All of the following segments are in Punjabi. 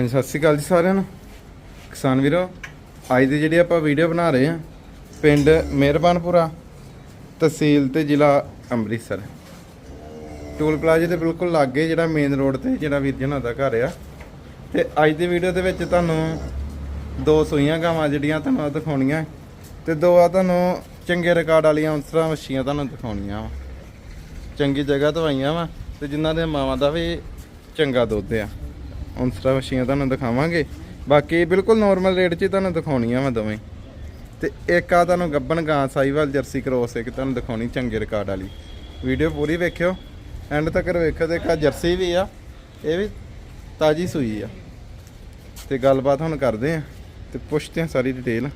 ਹਾਂਜੀ, ਸਤਿ ਸ਼੍ਰੀ ਅਕਾਲ ਜੀ ਸਾਰਿਆਂ ਨੂੰ। ਕਿਸਾਨ ਵੀਰੋ, ਅੱਜ ਦੀ ਜਿਹੜੀ ਆਪਾਂ ਵੀਡੀਓ ਬਣਾ ਰਹੇ ਹਾਂ, ਪਿੰਡ ਮਿਹਰਬਾਨਪੁਰਾ, ਤਹਿਸੀਲ ਤੇ ਜ਼ਿਲ੍ਹਾ ਅੰਮ੍ਰਿਤਸਰ। ਟੋਲ ਪਲਾਜ਼ੇ ਦੇ ਬਿਲਕੁਲ ਲਾਗੇ ਜਿਹੜਾ ਮੇਨ ਰੋਡ ਤੇ ਜਿਹੜਾ ਵੀਰ ਜਨਾਂ ਦਾ ਘਰ ਆ। ਤੇ ਅੱਜ ਦੀ ਵੀਡੀਓ ਦੇ ਵਿੱਚ ਤੁਹਾਨੂੰ ਦੋ ਸੂਈਆਂ ਗਾਵਾਂ ਜਿਹੜੀਆਂ ਤੁਹਾਨੂੰ ਦਿਖਾਉਣੀਆਂ। ਤੇ ਦੋ ਆ ਤੁਹਾਨੂੰ ਚੰਗੇ ਰਿਕਾਰਡ ਵਾਲੀਆਂ ਉਸਰਾਂ ਮੱਛੀਆਂ ਤੁਹਾਨੂੰ ਦਿਖਾਉਣੀਆਂ ਵਾ। ਚੰਗੀ ਜਗ੍ਹਾ ਤੋਂ ਆਈਆਂ ਵਾ ਤੇ ਜਿਨ੍ਹਾਂ ਦੇ ਮਾਵਾਂ ਦਾ ਵੀ ਚੰਗਾ ਦੁੱਧ ਆ। ਉਨਸਰਾ ਵਸ਼ੀਆਂ ਤੁਹਾਨੂੰ ਦਿਖਾਵਾਂਗੇ। ਬਾਕੀ ਬਿਲਕੁਲ ਨਾਰਮਲ ਰੇਟ 'ਚ ਹੀ ਤੁਹਾਨੂੰ ਦਿਖਾਉਣੀਆਂ ਵਾ ਦੋਵੇਂ। ਤੇ ਇੱਕ ਆ ਤੁਹਾਨੂੰ ਗੱਬਨ ਗਾਂ ਸਾਈਵਾਲ ਜਰਸੀ ਕ੍ਰੋਸ ਇੱਕ ਤੁਹਾਨੂੰ ਦਿਖਾਉਣੀ ਚੰਗੇ ਰਿਕਾਰਡ ਵਾਲੀ। ਵੀਡੀਓ ਪੂਰੀ ਵੇਖਿਓ। ਐਂਡ ਤੱਕ ਵੇਖਿਓ ਤੇ ਇੱਕ ਜਰਸੀ ਵੀ ਆ ਇਹ ਵੀ ਤਾਜੀ ਸੂਈ ਆ। ਤੇ ਗੱਲਬਾਤ ਹੁਣ ਕਰਦੇ ਆ ਤੇ ਪੁੱਛਦੇ ਆ ਸਾਰੀ ਡਿਟੇਲ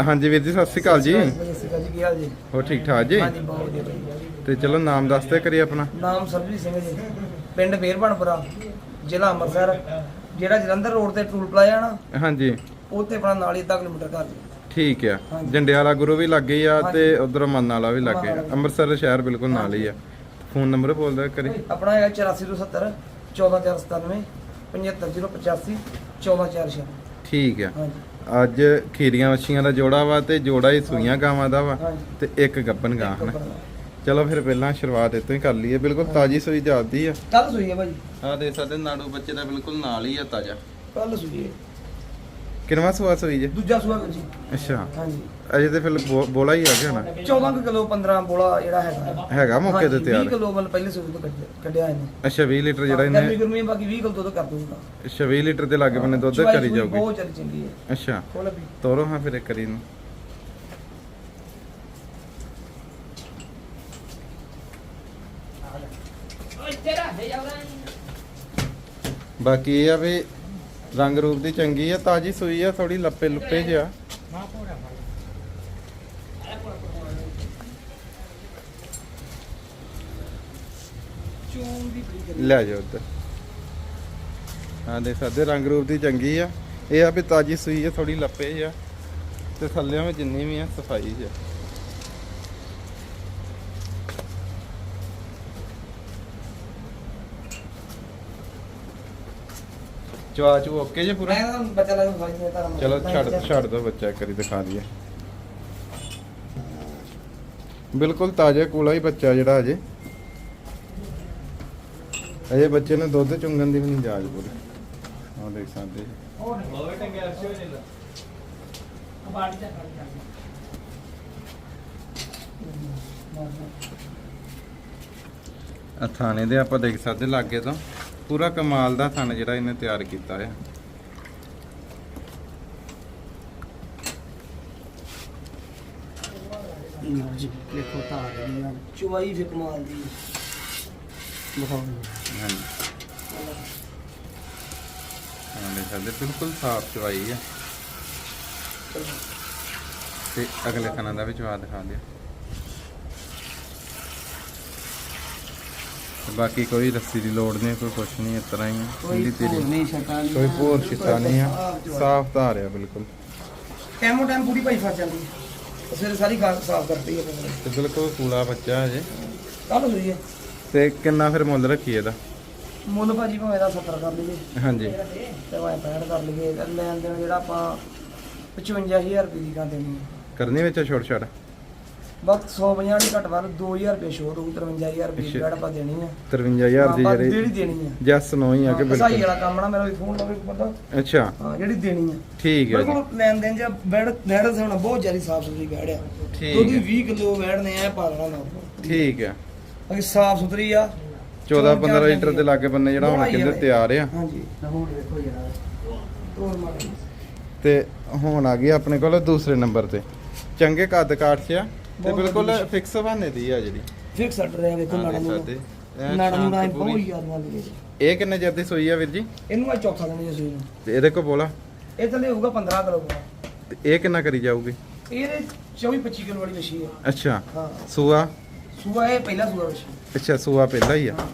ਹਾਂਜੀ ਵੀਰ ਜੀ ਸਤਿ ਸ਼੍ਰੀ ਅਕਾਲ ਜੀ। ਸਤਿ ਸ਼੍ਰੀ ਅਕਾਲ ਜੀ ਕੀ ਹਾਲ ਜੀ। ਹੋਰ ਠੀਕ ਠਾਕ ਜੀ? ਹਾਂਜੀ ਬਹੁਤ ਵਧੀਆ। ਤੇ ਚਲੋ ਨਾਮ ਦੱਸਦੇ ਕਰੀਏ ਆਪਣਾ। ਨਾਮ ਸਰਬਜੀਤ ਸਿੰਘ ਜੀ। ਪਿੰਡ ਫੇਰਬਣਪੁਰਾ ਜ਼ਿਲ੍ਹਾ ਅੰਮ੍ਰਿਤਸਰ ਜਿਹੜਾ ਜਲੰਧਰ ਰੋਡ ਤੇ ਟੂਲ ਪਲਾਜ਼ਾ ਨਾ ਹਾਂਜੀ। ਉੱਥੇ ਆਪਣਾ ਨਾਲ ਹੀ ਅੱਧਾ ਕਿਲੋਮੀਟਰ ਘਰ ਜੀ। ਠੀਕ ਆ। ਜੰਡਿਆਲਾ ਗੁਰੂ ਵੀ ਲੱਗੇ ਆ। ਤੇ ਉਧਰ ਮੰਨ ਵਾਲਾ ਵੀ ਲੱਗੇ ਆ। ਅੰਮ੍ਰਿਤਸਰ ਸ਼ਹਿਰ ਬਿਲਕੁਲ ਨਾਲ ਹੀ ਆ। ਫੋਨ ਨੰਬਰ ਬੋਲਦਾ ਕਰੀ ਆਪਣਾ ਹੈਗਾ 8470 14497 75085 14446 ਠੀਕ ਆ। ਅੱਜ ਖੀਰੀਆਂ ਵੱਛੀਆਂ ਦਾ ਜੋੜਾ ਵਾ ਤੇ ਜੋੜਾ ਹੀ ਸੂਈਆਂ ਗਾਵਾਂ ਦਾ ਵਾ ਤੇ ਇੱਕ ਗੱਬਨ ਗਾਂ ਹਨਾ। ਚਲੋ ਫਿਰ ਪਹਿਲਾਂ ਸ਼ੁਰੂਆਤ ਇੱਥੋਂ ਹੀ ਕਰ ਲਈਏ। ਬਿਲਕੁਲ ਤਾਜੀ ਸੂਈ ਜਾਂਦੀ ਆ। ਕੱਲ ਸੂਈ ਹੈ ਭਾਜੀ। ਆ ਦੇ ਸਕਦੇ ਨਾੜੂ ਬੱਚੇ ਦਾ ਬਿਲਕੁਲ ਨਾਲ ਹੀ ਆ ਤਾਜਾ। ਕੱਲ ਸੂਈ ਹੈ ਕਿੰਨਵਾ ਸੂਆ ਸੂਈ ਜੇ? ਦੂਜਾ ਸੂਆ ਵੀਰ ਜੀ। ਅੱਛਾ। ਹਾਂਜੀ। ਅਜੇ ਤੇ ਫਿਰ ਬੋ- ਬੋਲਾ ਹੀ ਆ ਗਿਆ ਨਾ? 14 ਕੁ ਕਿਲੋ 15 ਬੋਲਾ ਜਿਹੜਾ ਹੈਗਾ। ਹੈਗਾ ਮੌਕੇ ਤੇ 20 ਤਿਆਰ। ਕਿਲੋ ਵੱਲ ਪਹਿਲੇ ਸੂਈ ਤੋਂ ਕੱਢਿਆ- ਕੱਢਿਆ ਇਹਨੇ। ਅੱਛਾ 20 ਲੀਟਰ ਜਿਹੜਾ ਗਰਮੀ ਇਹਨੇ ਗਰਮੀ ਬਾਕੀ 20 ਕਿਲੋ ਦੁੱਧ ਕਰ ਦੂੰਗਾ ਅੱਛਾ 20 ਲੀਟਰ ਦੇ ਲਾਗੇ ਬੰਨੇ ਦੁੱਧ ਚਵਾਈ ਕਰੀ ਚੂਈ ਜਾਊਗੀ। ਬਹੁਤ ਚੱਲ ਚੰਗੀ ਹੈ ਅੱਛਾ। ਵੀ ਤੋਰੋ ਹਾਂ ਫਿਰ ਇੱਕ ਕਰੀ ਨੂੰ ਬਾਕੀ ਇਹ ਆ ਵੀ ਰੰਗ ਰੂਪ ਦੀ ਚੰਗੀ ਆ, ਤਾਜੀ ਸੂਈ ਆ ਥੋੜੀ ਲੱਪੇ ਲੁੱਪੇ ਜਿਹਾ ਲੈ ਜਾਓ ਉੱਧਰ। ਹਾਂ ਦੇਖ ਸਕਦੇ, ਰੰਗ ਰੂਪ ਦੀ ਚੰਗੀ ਆ। ਇਹ ਆ ਵੀ ਤਾਜੀ ਸੂਈ ਆ ਥੋੜੀ ਲੱਪੇ ਜਿਹਾ ਤੇ ਥੱਲਿਆਂ ਵਿੱਚ ਜਿੰਨੀ ਵੀ ਆ, ਸਫ਼ਾਈ ਜਿਹਾ ਚਵਾ ਚੂ ਓਕੇ ਜੇ ਪੂਰਾ? ਮੈਂ ਤਾਂ ਬੱਚਾ ਲੱਗ ਫਾਈ ਤੇ ਤਾਰਾ ਚਲੋ ਛੱਡ ਛੱਡ ਦੋ ਬੱਚਾ ਇੱਕ ਵਾਰੀ ਦਿਖਾ ਦਈਏ। ਬਿਲਕੁਲ ਤਾਜ਼ਾ ਕੂਲਾ ਹੀ ਬੱਚਾ ਜਿਹੜਾ ਅਜੇ ਅਜੇ ਬੱਚੇ ਨੇ ਦੁੱਧ ਚੁੰਗਣ ਦੀ ਵੀ ਨਹੀਂ ਜਾਜ ਪੂਰੀ ਆਹ ਦੇਖ ਸਕਦੇ ਜੀ। ਆਹ ਥਾਣੇ ਦੇ ਆਪਾਂ ਦੇਖ ਸਕਦੇ ਲਾਗੇ ਤੋਂ। ਪੂਰਾ ਕਮਾਲ ਦਾ ਥਣ ਜਿਹੜਾ ਇਹਨੇ ਤਿਆਰ ਕੀਤਾ ਹੈ ਜੀ ਦੇਖੋ ਤਾਰ ਦੀ ਚੁਵਾਈ ਵੀ ਕਮਾਲ ਦੀ ਦਿਖਾਓ ਹਾਂਜੀ। ਹਾਂ ਦੇਖ ਸਕਦੇ ਬਿਲਕੁਲ ਸਾਫ਼ ਚਵਾਈ ਆ। ਤੇ ਅਗਲੇ ਖਾਨਾ ਦਾ ਵੀ ਚਵਾ ਦਿਖਾ ਦਿਓ। ਬਾਕੀ ਕੋਈ ਰੱਸੀ ਦੀ ਲੋੜ ਨਹੀਂ ਕੋਈ ਕੁਛ ਨਹੀਂ ਇਸ ਤਰ੍ਹਾਂ ਹੀ ਆ, ਕੋਈ ਤੇਰੀ ਨਹੀਂ ਛਟਾ ਨਹੀਂ ਕੋਈ ਭੋਰ ਛਿੱਟਾ ਨਹੀਂ ਆ। ਸਾਫ਼ ਧਾਰ ਆ ਬਿਲਕੁਲ। ਟੈਮੋ ਟੈਮ ਪੂਰੀ ਭਾਈ ਫਸ ਜਾਂਦੀ ਹੈ ਸਵੇਰੇ ਸਾਰੀ ਗਾਂ ਸਾਫ਼ ਕਰਦੀ ਹੈ ਤੇ ਬਿਲਕੁਲ ਕੂਲਾ ਬੱਚਾ ਅਜੇ ਕੱਲ ਹੋਈ ਹੈ ਤੇ ਕਿੰਨਾ ਫਿਰ ਮੁੱਲ ਰੱਖੀ ਇਹਦਾ? ਮੁੱਲ ਭਾਜੀ ਭਾਵੇਂ ਦਾ 70 ਕਰ ਲਈਏ। ਹਾਂਜੀ। ਤੇ ਭਾਵੇਂ 65 ਕਰ ਲਈਏ। ਤੇ ਲੈਣ ਦੇਣ ਜਿਹੜਾ ਆਪਾਂ 55000 ਰੁਪਏ ਦੀ ਗਾਂ ਦੇਣੀ ਹੈ ਕਰਨੀ ਵਿੱਚ ਛੋਟ ਛੜ ਵਕਤ 150 ਨਹੀਂ ਘੱਟ ਵੱਧ 2000 ਰੁਪਏ ਸ਼ੋਰ ਹੋਊ 53000 ਰੁਪਏ ਅੱਛਾ। ਜਿਹੜਾ ਆਪਾਂ ਦੇਣੀ ਹੈ 53000 ਦੀ ਆਪਾਂ ਜਿਹੜੀ ਜਿਹੜੀ ਦੇਣੀ ਹੈ ਜੱਸ ਨੋ ਹੀ ਆ ਕਿ ਸਹੀ ਬਿਲਕੁਲ ਵਾਲਾ ਕੰਮ ਨਾ ਮੇਰਾ ਵੀ ਫੋਨ ਲਵੇ ਬੰਦਾ ਅੱਛਾ। ਹਾਂ ਜਿਹੜੀ ਦੇਣੀ ਹੈ ਠੀਕ ਹੈ ਜੀ। ਬਿਲਕੁਲ ਲੈਣ ਦੇਣ ਚ ਬੈੜ ਬੈੜ ਸਾਡਾ ਬਹੁਤ ਜ਼ਿਆਦਾ ਸਾਫ਼ ਸੁਥਰੀ ਬੈੜ ਆ। ਠੀਕ ਉਹਦੀ ਹੈ 20 ਕਿਲੋ ਬੈੜ ਨੇ ਐ ਪਾਲਣਾ ਨਾ ਠੀਕ ਹੈ ਅਗੇ ਸਾਫ਼ ਸੁਥਰੀ ਆ। 14 15 ਲੀਟਰ ਦੇ ਲਾਗੇ ਬੰਨੇ ਜਿਹੜਾ ਹੁਣ ਕਹਿੰਦੇ ਆ ਤਿਆਰ ਆ। ਹਾਂਜੀ। ਹੁਣ ਦੇਖੋ ਜਰਾ ਤੋਰ ਮਾਰ ਤੇ ਹੁਣ ਆ ਗਈ ਆਪਣੇ ਕੋਲ ਦੂਸਰੇ ਨੰਬਰ ਤੇ। ਚੰਗੇ ਕੱਦ ਕਾਠ 'ਚ ਆ। ਤੇ ਬਿਲਕੁਲ। ਫਿਕਸ ਬਹਾਨੇ ਦੀ ਆ ਜਿਹੜੀ। ਫਿਕਸ ਅੱਡ ਰਿਹਾ ਵੇਖੋ ਹਾਂ, ਨਾੜਾ ਨੂੰ। ਸਕਦੇ। ਐਨ ਨਾੜਾ ਨੂੰ ਸ਼ਾਂਤ ਬਹੁਤ ਪੂਰੀ। ਯਾਦ ਨਾਲ ਲਈ ਇਹ ਕਿੰਨੇ ਚਿਰ ਦੀ ਸੋਈ ਆ ਵੀਰ ਜੀ? ਇਹਨੂੰ ਆ ਚੌਥਾ ਦਿਨ ਜੇ ਸੂਈ ਨੂੰ। ਤੇ ਇਹਦੇ ਕੋ ਬੋਲਾ। ਇਹ ਥੱਲੇ ਹੋਊਗਾ 15 ਕਿਲੋ ਤੇ ਇਹ ਕਿੰਨਾ ਕਰੀ ਜਾਊਗੀ? ਇਹਦੇ 24 25 ਕਿਲੋ ਵਾਲੀ ਮੱਛੀ ਹੈ ਅੱਛਾ। ਹਾਂ। ਸੂਆ? ਸੂਆ ਇਹ ਪਹਿਲਾ ਸੂਆ ਮੱਛੀ ਅੱਛਾ ਸੂਆ ਪਹਿਲਾ ਹੀ ਆ। ਹਾਂ।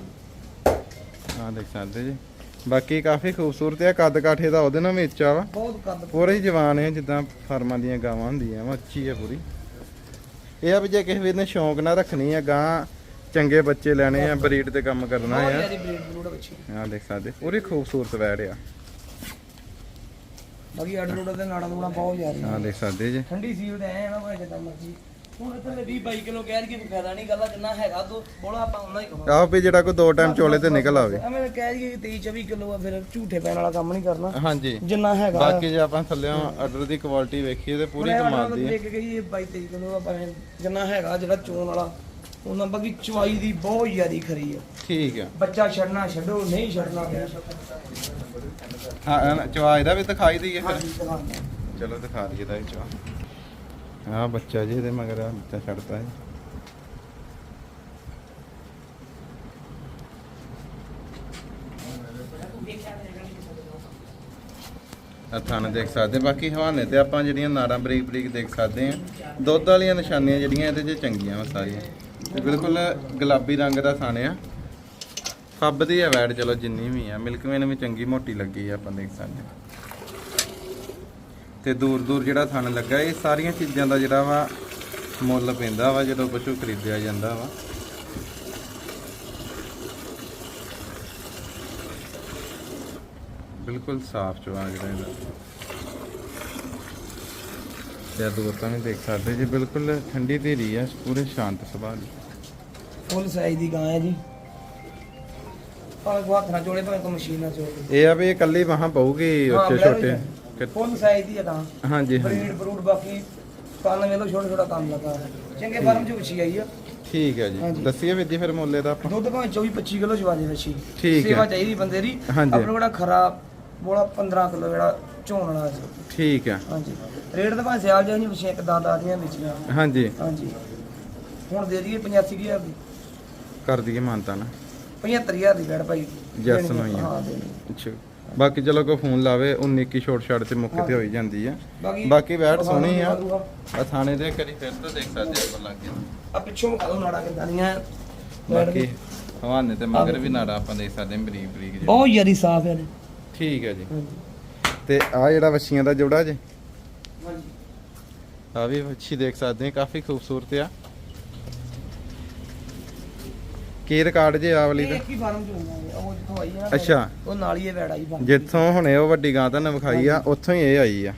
ਹਾਂ ਦੇਖ ਸਕਦੇ ਜੀ। ਬਾਕੀ ਕਾਫੀ ਖੂਬਸੂਰਤ ਆ। ਕੱਦ ਕਾਠੇ ਦਾ ਉਹਦੇ ਨਾਲ ਮੇਚਾ ਵਾ। ਬਹੁਤ ਕੱਦ ਪੂਰੇ ਹੀ ਜਵਾਨ ਹੈ ਜਿੱਦਾਂ ਫਾਰਮਾਂ ਦੀਆਂ ਗਾਵਾਂ ਹੁੰਦੀਆਂ ਵਾ ਅੱਛੀ ਹੈ ਪੂਰੀ। ਇਹ ਆ ਵੀ ਜੇ ਕਿਸੇ ਵੀਰ ਨੇ ਸ਼ੌਂਕ ਨਾਲ ਰੱਖਣੀ ਆ ਗਾਂ ਚੰਗੇ ਬੱਚੇ ਲੈਣੇ ਆ ਬਰੀਡ ਤੇ ਕੰਮ ਕਰਨਾ ਆ। ਬਰੀਡ ਬੱਚੀ। ਆ ਦੇਖ ਸਕਦੇ ਪੂਰੀ ਖੂਬਸੂਰਤ ਵੈੜ ਆ। ਬਾਕੀ ਅੱਡ ਰੋਡ ਤੇ ਨਾੜਾ ਨੂੜਾ ਬਹੁਤ ਜ਼ਿਆਦਾ ਆ ਦੇਖ ਸਕਦੇ ਜੀ। ਠੰਡੀ ਸੀਲ ਤੇ ਐ ਨਾ ਭਾਈ ਜਿੱਦਾਂ ਮਰਜ਼ੀ। ਹੁਣ ਇੱਥੇ 20 22 ਕਿਲੋ ਕਹਿ ਰਹੀ ਕੋਈ ਫਾਇਦਾ ਨਹੀਂ ਗੱਲਾਂ ਜਿੰਨਾ ਹੈਗਾ ਤੋ ਬੋਲਾ ਆਪਾਂ ਉਹਨਾਂ ਹੀ ਕਹਾਂਗੇ ਆਹ ਵੀ ਜਿਹੜਾ ਕੋਈ ਦੋ ਟਾਈਮ ਚੋਲੇ ਤੇ ਨਿਕਲ ਆਵੇ। ਐਵੇਂ ਤਾਂ ਕਹਿ ਰਹੀ 23 24 ਕਿਲੋ ਆ ਫਿਰ ਝੂਠੇ ਪੈਣ ਵਾਲਾ ਕੰਮ ਨਹੀਂ ਕਰਨਾ। ਹਾਂਜੀ। ਜਿੰਨਾ ਹੈਗਾ। ਬਾਕੀ ਜੇ ਆਪਾਂ ਥੱਲੇੋਂ ਆਰਡਰ ਦੀ ਕੁਆਲਿਟੀ ਵੇਖੀਏ ਤੇ ਪੂਰੀ ਕਮਾਲ ਦੀ ਆ। ਦੇਖ ਕੇ ਇਹ 22 23 ਕਿਲੋ ਆ ਭਾਵੇਂ ਜਿੰਨਾ ਹੈਗਾ ਜਿਹੜਾ ਚੋਣ ਵਾਲਾ ਉਹਨਾਂ ਬਾਕੀ ਚਵਾਈ ਦੀ ਬਹੁਤ ਜ਼ਿਆਦੀ ਖਰੀ ਆ। ਠੀਕ ਆ। ਬੱਚਾ ਛੱਡਣਾ ਛੱਡੋ ਨਹੀਂ ਛੱਡਣਾ ਹਾਂ ਚਵਾ ਇਹਦਾ ਵੀ ਦਿਖਾਈ ਦਈਏ ਫਿਰ। ਹਾਂਜੀ ਦਿਖਾਉਂਦੇ ਆ। ਚਲੋ ਦਿਖਾ ਦਈਏ ਦਾ ਚਵਾ ਆ ਬੱਚਾ ਜੀ ਇਹਦੇ ਮਗਰ ਆ ਬੱਚਾ ਛੱਡਤਾ ਹੈ ਆ ਥਾਣੇ ਦੇਖ ਸਕਦੇ ਬਾਕੀ ਹਵਾਨੇ ਤੇ ਆਪਾਂ ਜਿਹੜੀਆਂ ਨਾੜਾਂ ਬਰੀਕ ਬਰੀਕ ਦੇਖ ਸਕਦੇ ਆ ਦੁੱਧ ਵਾਲੀਆਂ ਨਿਸ਼ਾਨੀਆਂ ਜਿਹੜੀਆਂ ਇਹਦੇ 'ਚ ਚੰਗੀਆਂ ਵਾ ਸਾਰੀਆਂ। ਤੇ ਬਿਲਕੁਲ ਗੁਲਾਬੀ ਰੰਗ ਦਾ ਥਾਣੇ ਆ। ਫੱਬਦੀ ਆ ਵੈਡ ਚਲੋ ਜਿੰਨੀ ਵੀ ਆ। ਮਿਲਕਵੇਨ ਵੀ ਚੰਗੀ ਮੋਟੀ ਲੱਗੀ ਆ, ਆਪਾਂ ਦੇਖ ਸਕਦੇ ਹਾਂ। ਤੇ ਦੂਰ ਦੂਰ ਜਿਹੜਾ ਥਣ ਲੱਗਾ ਇਹ ਸਾਰੀਆਂ ਚੀਜ਼ਾਂ ਦਾ ਜਿਹੜਾ ਵਾ ਮੁੱਲ ਪੈਂਦਾ ਵਾ ਜਦੋਂ ਪਸ਼ੂ ਖਰੀਦਿਆ ਜਾਂਦਾ ਵਾ। ਬਿਲਕੁਲ ਸਾਫ਼ ਚਵਾ ਜਿਹੜਾ ਇਹਦਾ। ਤੇ ਆਹ ਦੂਰ ਤਾਂ ਨਹੀਂ ਦੇਖ ਸਕਦੇ ਜੀ ਬਿਲਕੁਲ ਠੰਡੀ ਧੀਰੀ ਆ ਪੂਰੇ ਸ਼ਾਂਤ ਸੁਭਾਅ ਦੀ। ਫੁੱਲ ਸਾਈਜ਼ ਦੀ ਗਾਂ ਹੈ ਜੀ। ਭਾਵੇਂ ਕੋ ਹੱਥ ਨਾਲ ਜੋੜੇ ਭਾਵੇਂ ਕੋ ਮਸ਼ੀਨ ਨਾਲ ਜੋੜੇ। ਇਹ ਆ ਵੀ ਇਹ ਕੱਲੀ ਵਾਹਾਂ ਪਊਗੀ ਉੱਚੇ ਛੋਟੇ। ਫੁੱਲ ਸਾਈਜ਼ ਦੀ ਆ ਗਾਂ ਹਾਂਜੀ ਬਰੀਡ ਬਰੂਡ ਬਾਕੀ ਕੰਨ ਵੇਲੋ ਛੋਟਾ ਛੋਟਾ ਕੰਮ ਲੱਗਾ। ਚੰਗੇ ਫਾਰਮ ਚ ਵੱਛੀ ਆਈ ਆ। ਠੀਕ ਹੈ ਜੀ। ਹਾਂਜੀ। ਦੱਸੀਏ ਵੀਰ ਜੀ ਫਿਰ ਮੁੱਲੇ ਦਾ ਆਪਾਂ। ਦੁੱਧ ਭਾਵੇਂ 24 25 ਕਿਲੋ ਦੇ ਵੱਛੀ। ਠੀਕ ਹੈ। ਸੇਵਾ ਚਾਹੀਦੀ ਬੰਦੇ ਦੀ। ਹਾਂਜੀ। ਆਪਣੇ ਕੋਲ ਖਰਾ ਬੋਲਾ 15 ਕਿਲੋ ਜਿਹੜਾ ਝੋਣ ਵਾਲਾ ਸੀ। ਠੀਕ ਹੈ ਹਾਂਜੀ। ਰੇਟ ਤਾਂ ਭਾਵੇਂ ਸਿਆਲ ਜਾਈ ਨਹੀਂ ਵੱਛੀਆਂ ਇੱਕ ਦਸ ਦਸ ਦੀਆਂ ਵੇਚੀਆਂ ਹਾਂਜੀ। ਹਾਂਜੀ। ਹੁਣ ਦੇ ਦਈਏ 85000 ਦੀ। ਕਰ ਦਈਏ ਮਾਨਤਾ ਨਾ। 75000 ਦੀ ਬੈੜ ਭਾਈ। ਜੈਸ ਦੇਣੀ ਆ। ਨੂੰ ਹੀ ਆ। ਹਾਂ ਦੇਣੀ ਅੱਛਾ। ਬਾਕੀ ਚਲੋ ਕੋਈ ਫੋਨ ਲਾਵੇ 19 ਕੀ ਛੋਟ ਛਾੜ ਤੇ ਮੁੱਕੇ ਤੇ ਹੋਈ ਜਾਂਦੀ ਆ। ਬਾਕੀ ਵੈਟ ਸੋਹਣੀ ਆ। ਆ ਥਾਣੇ ਦੇ ਕਰੀ ਫਿਰ ਤਾਂ ਦੇਖ ਸਕਦੇ ਆਪਾਂ ਲੱਗ ਗਿਆ ਆ ਪਿੱਛੋਂ ਮਕਾਲੋ ਨਾੜਾ ਕਿਦਾਂ ਦੀਆਂ। ਬਾਕੀ ਹਵਾਨੇ ਤੇ ਮਗਰ ਵੀ ਨਾੜਾ ਆਪਾਂ ਦੇਖ ਸਕਦੇ ਹਾਂ ਬਰੀਕ ਬਰੀਕ। ਬਹੁਤ ਜ਼ਿਆਦਾ ਸਾਫ਼ ਹੈ ਨੇ ਠੀਕ ਹੈ ਜੀ। ਤੇ ਆ ਜਿਹੜਾ ਵੱਛੀਆਂ ਦਾ ਜੋੜਾ ਜੇ। ਹਾਂਜੀ। ਆ ਵੀ ਵੱਛੀ ਦੇਖ ਸਕਦੇ ਹਾਂ ਕਾਫੀ ਖੂਬਸੂਰਤ ਆ। ਕੀ ਰਿਕਾਰਡ ਜੇ ਆ ਵਾਲੀ ਇਹ ਦਾ? ਇੱਕ ਹੀ ਫਾਰਮ ਚ ਹੋਈਆਂ ਨੇ ਉਹ ਜਿੱਥੋਂ ਆਈ ਹੈ ਨਾ ਅੱਛਾ। ਉਹ ਨਾਲ ਹੀ ਇਹ ਵੈੜ ਆਈ ਫਾਰਮ ਜਿੱਥੋਂ ਹੁਣੇ ਉਹ ਵੱਡੀ ਗਾਂ ਤਾਂ ਵਿਖਾਈ ਆ ਉੱਥੋਂ ਹੀ ਇਹ ਆਈ ਆ।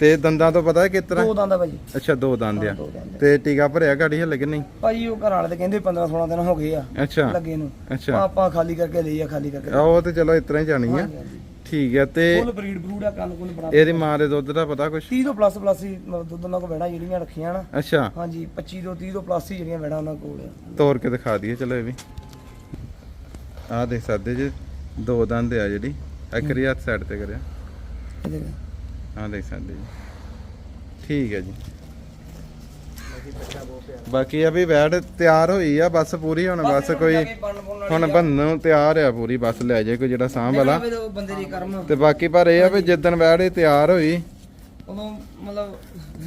ਤੇ ਦੰਦਾਂ ਤੋਂ ਪਤਾ ਕਿਸ ਤਰ੍ਹਾਂ? ਦੋ ਦੰਦ ਆ ਭਾਜੀ। ਅੱਛਾ ਦੋ ਦੰਦ ਆ। ਹਾਂ, ਦੋ ਦੰਦ ਆ। ਤੇ ਟੀਕਾ ਭਰਿਆ ਗਾੜੀ ਹਲੇ ਕਿ ਨਹੀਂ? ਭਾਜੀ ਉਹ ਘਰ ਵਾਲੇ ਤੇ ਕਹਿੰਦੇ 15 16 ਦਿਨ ਹੋ ਗਏ ਆ ਅੱਛਾ। ਲੱਗੇ ਨੂੰ। ਅੱਛਾ। ਆਪਾਂ ਖਾਲੀ ਕਰਕੇ ਲਈ ਆ ਖਾਲੀ ਕਰਕੇ ਆ ਉਹ ਤੇ ਚਲੋ ਇਸ ਤਰ੍ਹਾਂ ਹੀ ਜਾਣੀ ਆ। ਠੀਕ ਆ ਤੇ ਫੁੱਲ ਬਰੀਡ ਬਰੂਡ ਆ ਕੰਨ ਕੁੰਨ ਬਣਾ ਇਹਦੀ ਮਾਂ ਦੇ ਦੁੱਧ ਦਾ ਪਤਾ ਕੁਛ? 30 ਤੋਂ ਪਲੱਸ ਪਲੱਸ ਹੀ ਮਤਲਬ ਦੁੱਧ ਉਹਨਾਂ ਕੋਲ ਵੈੜਾਂ ਜਿਹੜੀਆਂ ਰੱਖੀਆਂ ਨਾ ਅੱਛਾ। ਹਾਂਜੀ 25 ਤੋਂ 30 ਤੋਂ ਪਲੱਸ ਹੀ ਜਿਹੜੀਆਂ ਵੈੜਾਂ ਉਹਨਾਂ ਕੋਲ ਆ। ਤੋੜ ਕੇ ਦਿਖਾ ਦਈਏ ਚਲੋ ਇਹ ਵੀ। ਆ ਦੇਖ ਸਕਦੇ ਜੀ ਦੋ ਦੰਦ ਆ ਜਿਹੜੀ ਅਕਰੀ ਹੱਥ ਸਾਈਡ ਤੇ ਕਰਿਆ। ਆ ਦੇਖ ਸਕਦੇ ਜੀ। ਠੀਕ ਹੈ ਜੀ। ਬਾਕੀ ਆ ਵੀ ਵੈੜ ਤਿਆਰ ਹੋਈ ਆ ਬਸ ਪੂਰੀ ਹੁਣ ਬਸ ਕੋਈ ਹੁਣ ਵਾਲੀ ਆ। ਬੰਨਣ ਨੂੰ ਤਿਆਰ ਆ ਪੂਰੀ ਬਸ ਲੈ ਜਾਏ ਕੋਈ ਜਿਹੜਾ ਸਾਂਭ ਵਾਲਾ। ਨਹੀਂ, ਉਹ ਬੰਦੇ ਦੀ ਕਰਮ ਤੇ ਬਾਕੀ ਪਰ ਇਹ ਆ ਵੀ ਜਿੱਦਣ ਵੈੜ ਇਹ ਤਿਆਰ ਹੋਈ ਉਦੋਂ ਮਤਲਬ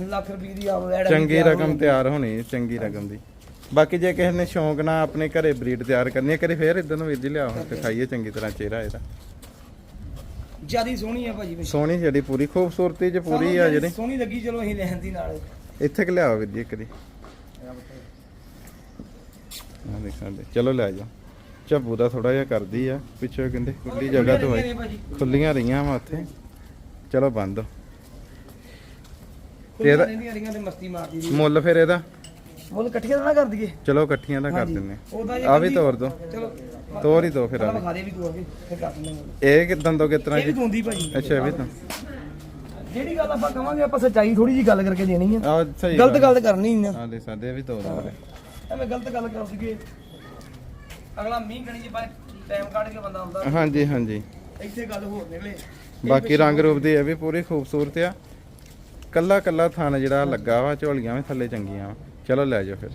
ਲੱਖ ਰੁਪਏ ਦੀ ਆਪ ਵੈੜ ਚੰਗੀ ਰਕਮ ਤਿਆਰ ਹੋਣੀ ਚੰਗੀ ਰਕਮ ਦੀ। ਬਾਕੀ ਜੇ ਕਿਸੇ ਨੇ ਸ਼ੌਂਕ ਨਾਲ ਆਪਣੇ ਘਰੇ ਬਰੀਡ ਤਿਆਰ ਕਰਨੀ ਹੈ ਕਰੇ ਫੇਰ ਇਦਾਂ ਨੂੰ ਵੀਰ ਜੀ ਲਿਆ ਹੁਣ ਤੇ ਖਾਈਏ ਚੰਗੀ ਤਰ੍ਹਾਂ ਚਿਹਰਾ ਇਹਦਾ। ਜਿਆਦੀ ਸੋਹਣੀ ਆ ਭਾਜੀ ਸੋਹਣੀ ਜਿਹੜੀ ਪੂਰੀ ਖੂਬਸੂਰਤੀ ਚ ਪੂਰੀ ਆ ਜਿਹੜੀ। ਸੋਹਣੀ ਲੱਗੀ ਚਲੋ ਅਸੀਂ ਲੈਣ ਦੀ ਨਾਲ। ਇੱਥੇ ਕਿ ਲਿਆਓ ਵੀਰ ਜੀ ਇੱਕ ਦੀ। ਆ ਦੇਖ ਸਕਦੇ ਚਲੋ ਲੈ ਜਾ ਝੱਬੂ ਦਾ ਥੋੜਾ ਜਿਹਾ ਕਰਦੀ ਆ ਪਿੱਛੇ ਕਹਿੰਦੇ ਖੁੱਲੀ ਜਗ੍ਹਾ ਤੋਂ ਆਈ। ਖੁੱਲੀਆਂ ਰਹੀਆਂ ਵਾ ਉੱਥੇ। ਚਲੋ ਬੰਦ। ਤੇ ਇਹਦਾ- ਤੇ ਮਸਤੀ ਮਾਰਦੀ ਮੁੱਲ ਫਿਰ ਇਹਦਾ? ਮੁੱਲ ਇਕੱਠੀਆਂ ਤਾਂ ਨਾ ਕਰ ਦਈਏ। ਚਲੋ ਇਕੱਠੀਆਂ ਦਾ ਕਰ। ਦਿੰਨੇ ਉਹਦਾ ਆ ਵੀ ਤੋਰ ਦੋ। ਚਲੋ। ਤੋਰ ਹੀ ਦੋ ਫਿਰ ਆ। ਵਿਖਾ ਦੇ ਵੀ ਤੂੰ ਅੱਗੇ ਫਿਰ ਕਰ ਦਿੰਦੇ। ਇਹ ਕਿਦਾਂ ਤੋਂ ਕਿਤਨਾ ਇਹ ਵੀ ਜੀ? ਦੂੰਦੀ ਭਾਜੀ। ਅੱਛਾ ਇਹ ਵੀ ਤਾਂ। ਜਿਹੜੀ ਗੱਲ ਆਪਾਂ ਕਵਾਂਗੇ ਆਪਾਂ ਸੱਚਾਈ ਥੋੜੀ ਜੀ ਗੱਲ ਕਰਕੇ ਦੇਣੀ ਆ। ਆ ਸਹੀ ਗਲਤ ਗੱਲ ਕਰਨੀ ਨਹੀਂ ਆ। ਦੇ ਸਾਡੇ ਵੀ ਤੋਰ ਦੋ ਐਵੇਂ ਗਲਤ ਗੱਲ ਕਰ ਸੀਗੇ। ਅਗਲਾ ਮੀਂਹ ਕਣੀ ਜੇ ਬਾਅਦ ਟਾਈਮ ਕੱਢ ਕੇ ਬੰਦਾ ਆਉਂਦਾ। ਹਾਂਜੀ ਹਾਂਜੀ। ਇੱਥੇ ਗੱਲ ਹੋਰ ਨਿਕਲੇ। ਬਾਕੀ ਰੰਗ ਰੂਪ ਦੀ ਇਹ ਵੀ ਪੂਰੀ ਖੂਬਸੂਰਤ ਆ। ਕੱਲਾ ਕੱਲਾ ਥਣ ਜਿਹੜਾ ਲੱਗਾ ਵਾ ਝੋਲੀਆਂ ਵੀ ਥੱਲੇ ਚੰਗੀਆਂ ਵਾ। ਚਲੋ ਲੈ ਜਾਓ ਫਿਰ।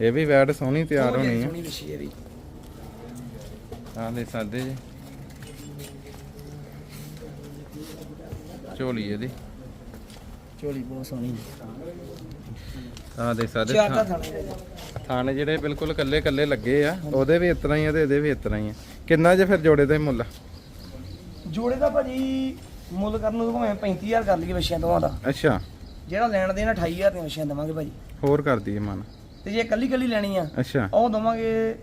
ਇਹ ਵੀ ਵੈਡ ਸੋਹਣੀ ਤਿਆਰ ਹੋਣੀ ਆ। ਸੋਹਣੀ ਹੈ ਆ ਦੇ ਸਾਡੇ ਜੀ। ਝੋਲੀ ਇਹਦੀ। ਚੋਲੀ ਬਹੁਤ ਸੋਹਣੀ ਆ ਦੇ ਸਾਡੇ ਚਾਰ ਦਾ ਥਾਣੇ ਥਣ ਜਿਹੜੇ ਬਿਲਕੁਲ ਕੱਲੇ ਕੱਲੇ ਲੱਗੇ ਆ ਉਹਦੇ ਵੀ ਇਤਨਾ ਹੀ ਆ ਤੇ ਇਹਦੇ ਵੀ ਇਤਨਾ ਹੀ ਆ। ਕਿੰਨਾ ਜੇ ਫਿਰ ਜੋੜੇ ਦਾ ਮੁੱਲ? ਜੋੜੇ ਦਾ ਭਾਜੀ ਮੁੱਲ ਕਰਨ ਨੂੰ ਭਾਵੇਂ 35000 ਕਰ ਲਈਏ ਵਿਛਿਆਂ ਦੋਵਾਂ ਦਾ। ਅੱਛਾ। ਜਿਹੜਾ ਲੈਣ ਦੇਣ 28000 ਦੀਆਂ ਵਿਛਿਆਂ ਦੇਵਾਂਗੇ ਭਾਜੀ। ਹੋਰ ਕਰ ਦਈਏ ਮਨ। ਤੇ ਜੇ ਕੱਲੀ ਕੱਲੀ ਲੈਣੀ ਆ ਅੱਛਾ। ਉਹ ਦਵਾਂਗੇ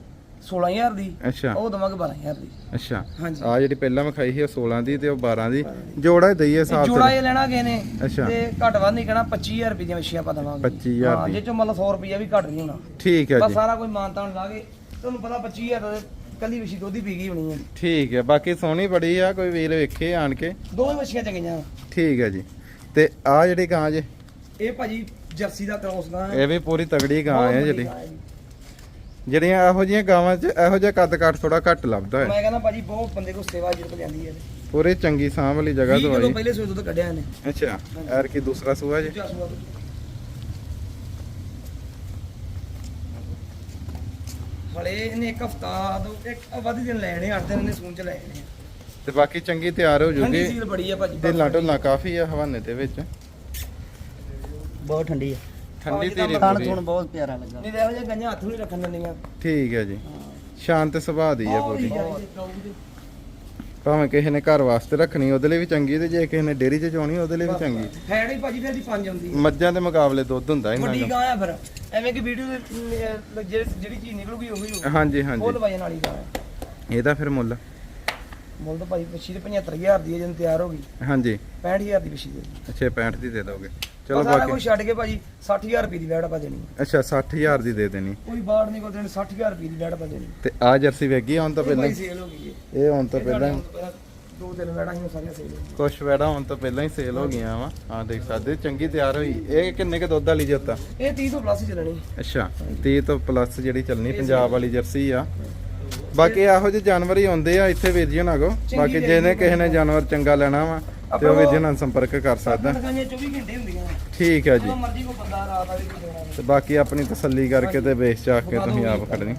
16000 ਦੀ। ਅੱਛਾ। ਉਹ ਦਵਾਂਗੇ 12000 ਦੀ। ਅੱਛਾ। ਹਾਂਜੀ। ਆ ਜਿਹੜੀ ਪਹਿਲਾਂ ਮੈਂ ਖਾਈ ਸੀ ਉਹ 16 ਦੀ ਤੇ ਉਹ 12 ਦੀ। ਜੋੜਾ ਹੀ ਦਈਏ ਇਹ ਸਾਥ ਜੋੜਾ ਇਹ ਲੈਣਾ ਕਿਸੇ ਨੇ। ਅੱਛਾ। ਤੇ ਘੱਟ ਵੱਧ ਨਹੀਂ ਕਹਿਣਾ 25000 ਰੁਪਏ ਦੀਆਂ ਮੱਛੀਆਂ ਪਾ ਦਵਾਂਗੇ। 25,000 ਹਾਂ ਦੀ। ਜੇ ਚੋਂ ਮਤਲਬ 100 ਰੁਪਏ ਵੀ ਘੱਟ ਨਹੀਂ ਹੋਣਾ। ਠੀਕ ਹੈ ਬਸ ਜੀ। ਸਾਰਾ ਕੋਈ ਮਾਨਤਾਨ ਲਾ ਕੇ ਤੁਹਾਨੂੰ ਪਤਾ 25000 ਦਾ ਤੇ ਕੱਲੀ ਮੱਛੀ ਦੁੱਧ ਹੀ ਪੀ ਗਈ ਹੋਣੀ ਹੈ। ਠੀਕ ਹੈ ਬਾਕੀ ਸੋਹਣੀ ਬੜੀ ਆ ਕੋਈ ਵੀਰ ਵੇਖੇ ਆਣ ਕੇ। ਦੋਵੇਂ ਮੱਛੀਆਂ ਚੰਗੀਆਂ। ਠੀਕ ਹੈ ਜੀ। ਤੇ ਆ ਜਿਹੜੀ ਗਾਂ ਜੇ। ਇਹ ਭਾਜੀ ਜਰਸੀ ਦਾ ਕ੍ਰੋਸ ਗਾਂ। ਇਹ ਵੀ ਪੂਰੀ ਤਗੜੀ ਗਾਂ ਹੈ ਜਿਹੜੀ। ਜਿਹੜੀਆਂ ਇਹੋ ਜਿਹੀਆਂ ਗਾਵਾਂ 'ਚ ਇਹੋ ਜਿਹਾ ਕੱਦ ਕੱਟ ਥੋੜਾ ਘੱਟ ਲੱਭਦਾ ਹੈ। ਮੈਂ ਕਹਿੰਦਾ ਭਾਜੀ ਬਹੁਤ ਬੰਦੇ ਕੋ ਸੇਵਾ ਜਿਰਕ ਜਾਂਦੀ ਹੈ ਪੂਰੀ ਚੰਗੀ ਸਾਂਭ ਵਾਲੀ ਜਗ੍ਹਾ 20 ਤੋਂ ਕਿਲੋ ਆਈ ਪਹਿਲੇ ਸੂਏ ਦੁੱਧ ਕੱਢਿਆ ਇਹਨੇ। ਅੱਛਾ ਐਰ ਕੀ ਦੂਸਰਾ ਸੂਆ ਜੀ। ਹਲੇ ਇਹਨੇ ਇੱਕ ਹਫਤਾ ਦੋ ਇੱਕ ਵੱਧ ਦਿਨ ਲੈਣੇ 8 ਦਿਨ ਇਹਨੇ ਸੂਨ ਚ ਲੈਣੇ ਤੇ ਬਾਕੀ ਚੰਗੀ ਤਿਆਰ ਹੋ ਠੰਡੀ ਜੂਗੀ ਸੀਲ ਬੜੀ ਆ ਭਾਜੀ ਢਿੱਲਾਂ ਢੁੱਲਾਂ ਕਾਫੀ ਆ ਹਵਾਨੇ ਦੇ ਵਿੱਚ। ਬਹੁਤ ਠੰਡੀ ਹੈ ਠੰਡੀ ਤੇਰੀ ਖਾਣ ਪੂਰੀ ਥੁਣ ਬਹੁਤ ਪਿਆਰਾ ਲੱਗਾ। ਨਹੀਂ ਤਾਂ ਇਹੋ ਜਿਹਾ ਗੰਜਾਂ ਹੱਥ ਵੀ ਨੀ ਰੱਖਣ ਦਿੰਦੀਆਂ। ਠੀਕ ਹੈ ਜੀ। ਸ਼ਾਂਤ ਸੁਭਾਅ ਦੀ ਹੈ ਪੂਰੀ। ਭਾਵੇਂ ਕਿਸੇ ਨੇ ਘਰ ਵਾਸਤੇ ਰੱਖਣੀ ਉਹਦੇ ਲਈ ਵੀ ਚੰਗੀ ਤੇ ਜੇ ਕਿਸੇ ਨੇ ਡੇਰੀ 'ਚ ਚੋਣੀ ਉਹਦੇ ਲਈ ਵੀ ਚੰਗੀ। ਫੈਟ ਹੀ ਭਾਜੀ ਫਿਰ ਦੀ ਪੰਜ ਆਉਂਦੀ ਹੈ। ਮੱਝਾਂ ਦੇ ਮੁਕਾਬਲੇ ਦੁੱਧ ਹੁੰਦਾ ਇਹਨਾਂ ਵੱਡੀ ਦਾ। ਗਾਂ ਆ ਫਿਰ। ਐਵੇਂ ਕਿ ਵੀਡੀਓ ਦੇ ਅਮ, ਜਿਹੜੀ ਜਿਹੜੀ ਚੀਜ਼ ਨਿਕਲੂਗੀ ਉਹੀ ਹੋਊ ਹਾਂਜੀ ਉਹ ਹਾਂਜੀ ਲਵਾਈ ਵਾਲੀ ਗਾਂ ਹੈ ਇਹਦਾ ਫਿਰ ਮੁੱਲ। ਮੁੱਲ ਤਾਂ ਭਾਜੀ ਪਿੱਛੇ ਤੇ 75000 ਦੀ ਹੈ ਜਦੋਂ ਤਿਆਰ ਹੋ ਗਈ। ਹਾਂਜੀ। 65000 ਦੀ ਪਿੱਛੇ ਦੇ ਅੱਛਾ 65 ਦੀ ਦੇ ਦੋਗੇ। ਚਲੋ ਸਾਰਾ ਬਾਕੀ ਕੁਝ ਛੱਡ ਕੇ ਭਾਜੀ 60000 ਰੁਪਏ ਦੀ ਵੈਟ ਪਾ ਦੇਣੀ ਹੈ। ਅੱਛਾ 60000 ਦੀ ਦੇ ਦੇਣੀ। ਕੋਈ ਬਾੜ ਨਹੀਂ ਕੋਈ ਦੇਣੀ 60000 ਰੁਪਏ ਦੀ ਵੈਟ ਪਾ ਦੇਣੀ। ਤੇ ਆ ਜਰਸੀ ਵੇਗੀ ਆਉਣ ਤੋਂ ਇਹ ਪਹਿਲਾਂ ਭਾਈ ਹੀ? ਸੇਲ ਹੋ ਗਈ ਹੈ। ਇਹ ਹੁਣ ਤੋਂ ਪਹਿਲਾਂ ਦੋ ਤਿੰਨ ਵੈਟਾਂ ਹੀ ਸਾਰੀਆਂ ਸੇਲ ਹੋ ਗਈਆਂ। ਕੁਛ ਵੈੜਾ ਆਉਣ ਤੋਂ ਪਹਿਲਾਂ ਹੀ ਸੇਲ ਹੋ ਗਈਆਂ ਵਾ। ਆ ਦੇਖ ਸਕਦੇ ਚੰਗੀ ਤਿਆਰ ਹੋਈ। ਇਹ ਕਿੰਨੇ ਕ ਦੁੱਧ ਵਾਲੀ ਜੋਤਾ ਇਹ 30 ਤੋਂ ਪਲੱਸ ਹੀ ਚੱਲਣੀ। ਅੱਛਾ 30 ਤੋਂ ਪਲੱਸ ਜਿਹੜੀ ਚੱਲਣੀ ਪੰਜਾਬ ਵਾਲੀ ਜਰਸੀ ਆ। ਬਾਕੀ ਇਹੋ ਜਿਹੇ ਜਾਨਵਰ ਹੀ ਆਉਂਦੇ ਆ ਇੱਥੇ ਵੀਰ ਜੀ ਹੁਣਾਂ ਕੋ ਬਾਕੀ ਜਿਹਨੇ ਕਿਸੇ ਨੇ ਜਾਨਵਰ ਚੰਗਾ ਲੈਣਾ ਵਾ ਤੇ ਉਹ ਵੀਰ ਨਾਲ ਸੰਪਰਕ ਕਰ ਸਕਦਾ। ਦੁਕਾਨਾਂ 24 ਘੰਟੇ ਹੁੰਦੀਆਂ ਠੀਕ ਹੈ ਜੀ। ਜਦੋਂ ਮਰਜ਼ੀ ਕੋਈ ਬੰਦਾ ਰਾਤ ਆਵੇ ਕੋਈ ਦੇਣਾ ਤੇ। ਬਾਕੀ ਆਪਣੀ ਤਸੱਲੀ ਕਰਕੇ ਤੇ ਵੇਚ ਚਾਕ ਕੇ ਤੁਸੀਂ ਆਪ ਸਵੇਰੇ।